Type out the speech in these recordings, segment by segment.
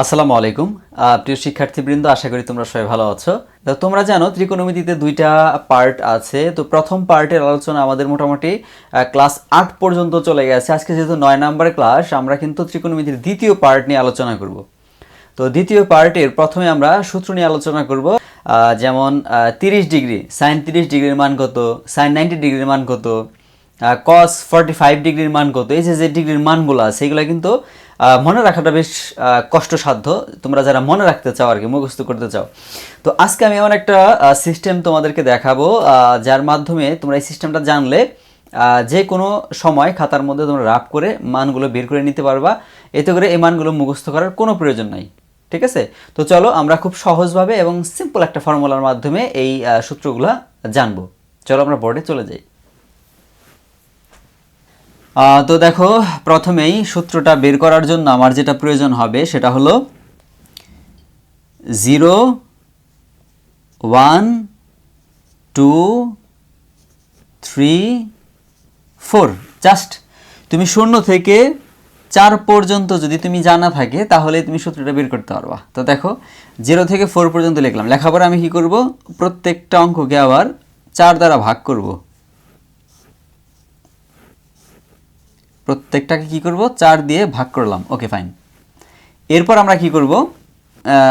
আসসালামু আলাইকুম। প্রিয় শিক্ষার্থীবৃন্দ, আশা করি তোমরা সবাই ভালো আছো। তো তোমরা জানো, ত্রিকোণমিতিতে দুইটা পার্ট আছে। তো প্রথম পার্টের আলোচনা আমাদের মোটামুটি ক্লাস আট পর্যন্ত চলে গেছে। আজকে যেহেতু নয় নাম্বার ক্লাস আমরা কিন্তু ত্রিকোণমিতির দ্বিতীয় পার্ট নিয়ে আলোচনা করব। তো দ্বিতীয় পার্টের প্রথমে আমরা সূত্র নিয়ে আলোচনা করব। যেমন তিরিশ ডিগ্রি সাইন তিরিশ ডিগ্রির মান কত? সাইন নাইনটি ডিগ্রির মান কত? কস ফর্টি ফাইভ ডিগ্রির মান কত? এই যে যে ডিগ্রির মানগুলো আছে, এগুলো কিন্তু মনে রাখাটা বেশ কষ্টসাধ্য। তোমরা যারা মনে রাখতে চাও আর কি, মুখস্থ করতে চাও। তো আজকে আমি এমন একটা সিস্টেম তোমাদেরকে দেখাবো যার মাধ্যমে তোমরা এই সিস্টেমটা জানলে যে কোনো সময় খাতার মধ্যে তোমরা রাফ করে মানগুলো বের করে নিতে পারবা। এতে করে এই মানগুলো মুখস্থ করার কোনো প্রয়োজন নাই। ঠিক আছে? তো চলো আমরা খুব সহজভাবে এবং সিম্পল একটা ফর্মুলার মাধ্যমে এই সূত্রগুলা জানব। চলো আমরা বোর্ডে চলে যাই। তো দেখো, প্রথমেই সূত্রটা বের করার জন্য আমার যেটা প্রয়োজন হবে সেটা হলো zero, one, two, three, four. Just তুমি শূন্য থেকে চার পর্যন্ত যদি তুমি জানা থাকে, তাহলে তুমি সূত্রটা বের করতে পারবা। তো দেখো, জিরো থেকে ফোর পর্যন্ত লিখলাম। লেখার পরে আমি কি করব? প্রত্যেকটা অঙ্ককে আবার চার দ্বারা ভাগ করব। প্রত্যেকটাকে কি করব? চার দিয়ে ভাগ করলাম ওকে ফাইন এরপর আমরা কি করব?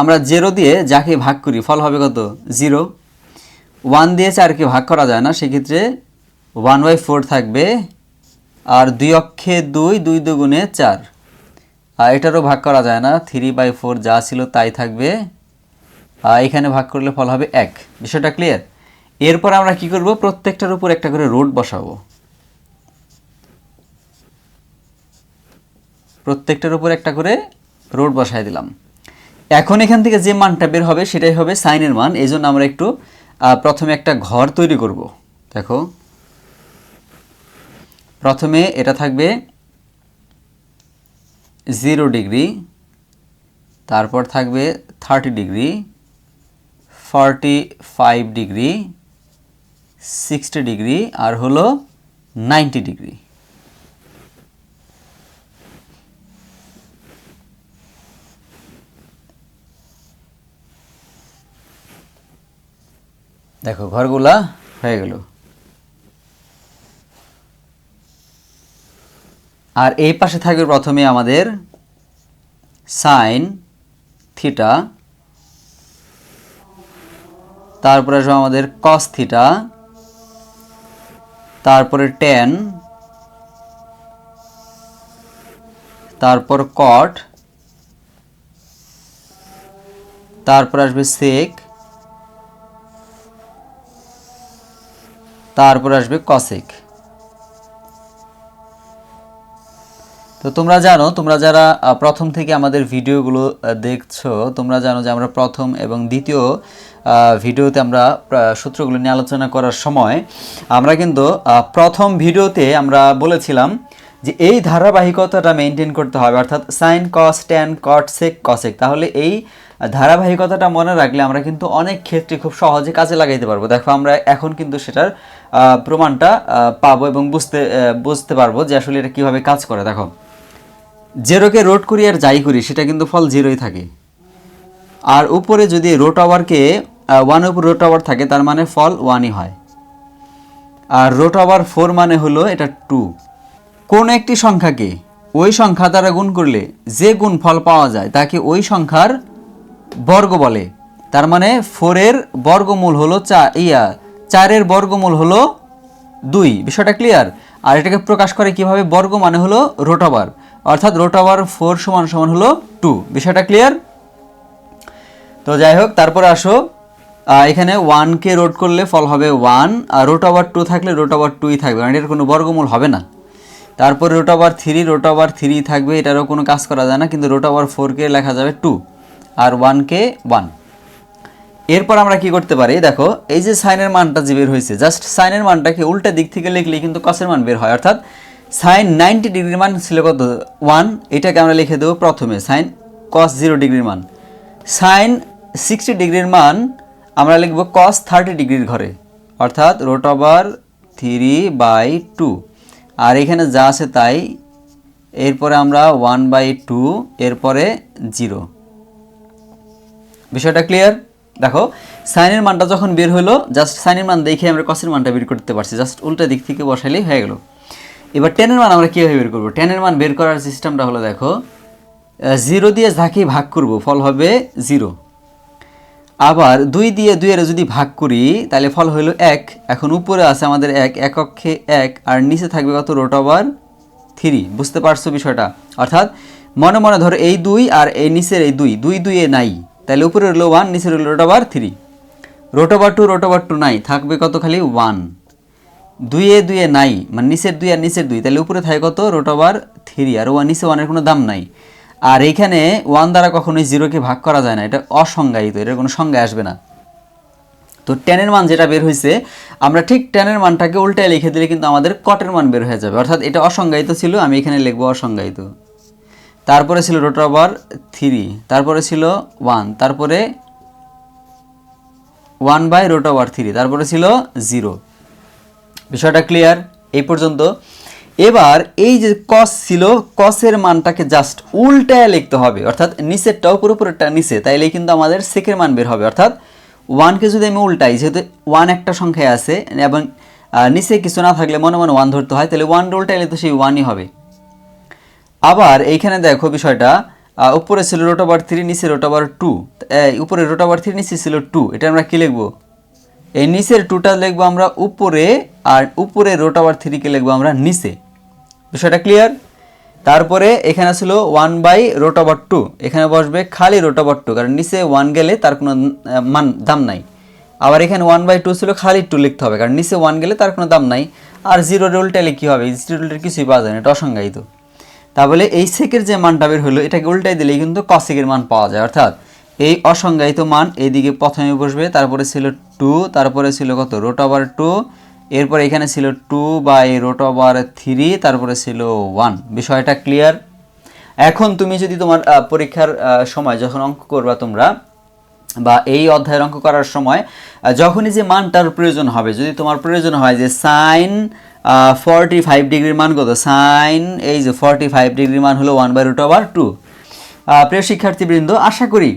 আমরা জেরো দিয়ে যাকে ভাগ করি, ফল হবে কত? জিরো ওয়ান দিয়ে চারকে ভাগ করা যায় না, সেক্ষেত্রে ওয়ান বাই ফোর থাকবে, আর দুই অক্ষে দুই দুই দুগুণে চার। আর এটারও ভাগ করা যায় না থ্রি বাই ফোর যা ছিল তাই থাকবে। আর এখানে ভাগ করলে ফল হবে এক। বিষয়টা ক্লিয়ার এরপর আমরা কি করব? প্রত্যেকটার উপর একটা করে রোড বসাবো। প্রত্যেকটার উপর একটা করে রোড বসায় দিলাম। এখন এখান থেকে যে মানটা বের হবে সেটাই হবে সাইনের মান এই জন্য আমরা একটু প্রথমে একটা ঘর তৈরি করব। দেখো। প্রথমে এটা থাকবে জিরো ডিগ্রি, তারপর থাকবে thirty degree, forty five degree, sixty degree, আর হলো নাইনটি ডিগ্রি। দেখো, ঘরগুলা হয়ে গেল। আর এই পাশে থাকবে প্রথমে আমাদের সাইন থিটা তারপরে আসবে আমাদের কস থিটা তারপরে টেন তারপর কট তারপর আসবে সেক তারপর আসবে কসেক। তো তোমরা জানো, তোমরা যারা প্রথম থেকে আমাদের ভিডিওগুলো দেখছ, তোমরা জানো যে আমরা প্রথম এবং দ্বিতীয় ভিডিওতে আমরা সূত্রগুলো নিয়ে আলোচনা করার সময় আমরা কিন্তু প্রথম ভিডিওতে আমরা বলেছিলাম যে এই ধারাবাহিকতাটা মেনটেন করতে হবে, অর্থাৎ sine cos tan cot sec cosec তাহলে এই ধারাবাহিকতাটা মনে রাখলে আমরা কিন্তু অনেক ক্ষেত্রে খুব সহজে কাজে লাগাইতে পারব। দেখো, আমরা এখন কিন্তু সেটার প্রমাণটা পাবো এবং বুঝতে বুঝতে পারব যে আসলে এটা কীভাবে কাজ করে। দেখো জেরোকে রোড করি আর যাই করি, সেটা কিন্তু ফল জিরোই থাকে। আর উপরে যদি রোট আওয়ারকে ওয়ান উপর রোট আওয়ার থাকে, তার মানে ফল ওয়ানই হয়। আর রোট আওয়ার ফোর মানে হলো এটা টু কোন একটি সংখ্যাকে ওই সংখ্যা দ্বারা গুণ করলে যে গুণ ফল পাওয়া যায়, তাকে ওই সংখ্যার বর্গ বলে। তার মানে ফোরের বর্গমূল হলো চা, ইয়া, চারের বর্গমূল হলো দুই। বিষয়টা ক্লিয়ার আর এটাকে প্রকাশ করে কীভাবে? বর্গ মানে হলো রোট ওভার অর্থাৎ রোট ওভার ফোর সমান সমান হলো টু। বিষয়টা ক্লিয়ার তো যাই হোক, তারপরে আসো। এখানে ওয়ানকে রোড করলে ফল হবে ওয়ান আর রোট টু থাকলে রোট টুই থাকবে। মানে এটার কোনো বর্গমূল হবে না। তারপর রোট থ্রি রোট থ্রি থাকবে। এটারও কোনো কাজ করা যায় না, কিন্তু রোট ফোরকে লেখা যাবে টু আর ওয়ানকে ওয়ান। এরপর আমরা কি করতে পারি? দেখো, এই যে সাইনের মানটা যে বের হয়েছে, জাস্ট সাইনের মানটাকে উল্টা দিক থেকে লিখলে কিন্তু কসের মান বের হয়। অর্থাৎ সাইন নাইনটি ডিগ্রির মান ছিল কত? ওয়ান, এটাকে আমরা লিখে দেবো প্রথমে, সাইন কস জিরো ডিগ্রির মান। সাইন সিক্সটি ডিগ্রির মান আমরা লিখব কস থার্টি ডিগ্রির ঘরে, অর্থাৎ root over three by two. আর এখানে যা আছে তাই, এরপরে আমরা ওয়ান বাই টু, এরপরে জিরো। বিষয়টা ক্লিয়ার দেখো সাইনের মানটা যখন বের হলো জাস্ট সাইনের মান দেখে আমরা কসের মানটা বের করতে পারছি। জাস্ট উল্টা দিক থেকে বসালেই হয়ে গেল। এবার টেনের মান আমরা কীভাবে বের করব? টেনের মান বের করার সিস্টেমটা হলো দেখো জিরো দিয়ে যাকেই ভাগ করব, ফল হবে জিরো আবার দুই দিয়ে দুইয়ের যদি ভাগ করি, তাহলে ফল হইল এক। এখন উপরে আছে আমাদের এক এক অক্ষে এক, আর নিচে থাকবে কত? রোট ওভার থ্রি বুঝতে পারছ বিষয়টা? অর্থাৎ মনে মনে ধরো এই দুই আর এই নিচের এই দুই। দুই দুইয়ে নাই। তাহলে উপরে রইল ওয়ান নিচে রইল root over three root over two root over two নাই, থাকবে কত খালি ওয়ান দুইয়ে দুইয়ে নাই মানে নিচের দুই আর নিচের দুই, তাহলে উপরে থাকে কত? রোট ওভার থ্রি আর ওয়ান নিচে ওয়ানের কোনো দাম নাই। আর এইখানে ওয়ান দ্বারা কখনোই জিরোকে ভাগ করা যায় না, এটা অসংজ্ঞায়িত, এটার কোনো সংজ্ঞায় আসবে না। তো টেনের মান যেটা বের হয়েছে আমরা ঠিক টেনের মানটাকে উল্টায় লিখে দিলে কিন্তু আমাদের কটের মান বের হয়ে যাবে। অর্থাৎ এটা অসংজ্ঞায়িত ছিল, আমি এখানে লিখব অসংজ্ঞায়িত। তারপরে ছিল রোট ওভার থ্রি, তারপরে ছিল ওয়ান, তারপরে one by root over three, তারপরে ছিল জিরো। বিষয়টা ক্লিয়ার? এই পর্যন্ত। এবার এই যে কস ছিল কসের মানটাকে জাস্ট উল্টায় লিখতে হবে। অর্থাৎ নিচেরটা উপর উপরেরটা নিচে তাইলে কিন্তু আমাদের সেকের মান বের হবে। অর্থাৎ ওয়ানকে যদি আমি উল্টাই, যেহেতু ওয়ান একটা সংখ্যায় আছে, এবং নিচে কিছু না থাকলে মনে মনে ওয়ান ধরতে হয়, তাহলে ওয়ান উল্টাইলে তো সেই ওয়ানই হবে। আবার এইখানে দেখো বিষয়টা উপরে ছিল রোট ওভার থ্রি নিচে রোট ওভার টু উপরে রোট ওভার থ্রি নিচে ছিল টু এটা আমরা কি লিখব? এই নিচের টুটা লিখব আমরা উপরে আর উপরে রোট ওভার থ্রিকে লিখব আমরা নিচে। বিষয়টা ক্লিয়ার তারপরে এখানে ছিল one by root over two এখানে বসবে খালি রোট ওভার টু কারণ নিচে ওয়ান গেলে তার কোনো মান, দাম নাই। আবার এখানে ওয়ান বাই টু ছিল খালি টু লিখতে হবে, কারণ নিচে ওয়ান গেলে তার কোনো দাম নাই। আর জিরো উল্টাইলে কী হবে? জিরো উল্টের কিছুই পাওয়া যায় না, এটা অসংজ্ঞায়িত। তাহলে এই সেকের যে মানটা বের হলো, এটাকে উল্টাই দিলেই কিন্তু কসেকের মান পাওয়া যায়। অর্থাৎ এই অসংজ্ঞায়িত মান এইদিকে প্রথমে বসবে, তারপরে ছিল টু তারপরে ছিল কত? রোট ওভার টু এরপর এখানে ছিল two by root over three তারপরে ছিল ওয়ান বিষয়টা ক্লিয়ার এখন তুমি যদি তোমার পরীক্ষার সময় যখন অঙ্ক করবা তোমরা, বা এই অধ্যায়ের অঙ্ক করার সময় যখনই যে মানটার প্রয়োজন হবে, যদি তোমার প্রয়োজন হয় যে সাইন ফর্টি ফাইভ ডিগ্রির মান কত? সাইন এই যে ফর্টি ফাইভ ডিগ্রির মান হলো one by root over two প্রিয় শিক্ষার্থীবৃন্দ, আশা করি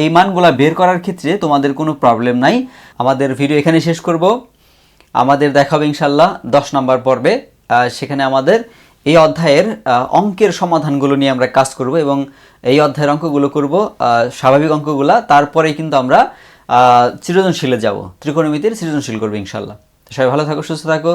এই মানগুলা বের করার ক্ষেত্রে তোমাদের কোনো প্রবলেম নাই। আমাদের ভিডিও এখানে শেষ করব। আমাদের দেখাবে ইনশাল্লাহ দশ নম্বর পর্বে। সেখানে আমাদের এই অধ্যায়ের অঙ্কের সমাধানগুলো নিয়ে আমরা কাজ করব এবং এই অধ্যায়ের অঙ্কগুলো করব স্বাভাবিক অঙ্কগুলা। তারপরেই কিন্তু আমরা সৃজনশীলে যাব। ত্রিকোণমিতির সৃজনশীল করব ইনশাল্লাহ সবাই ভালো থাকো, সুস্থ থাকো।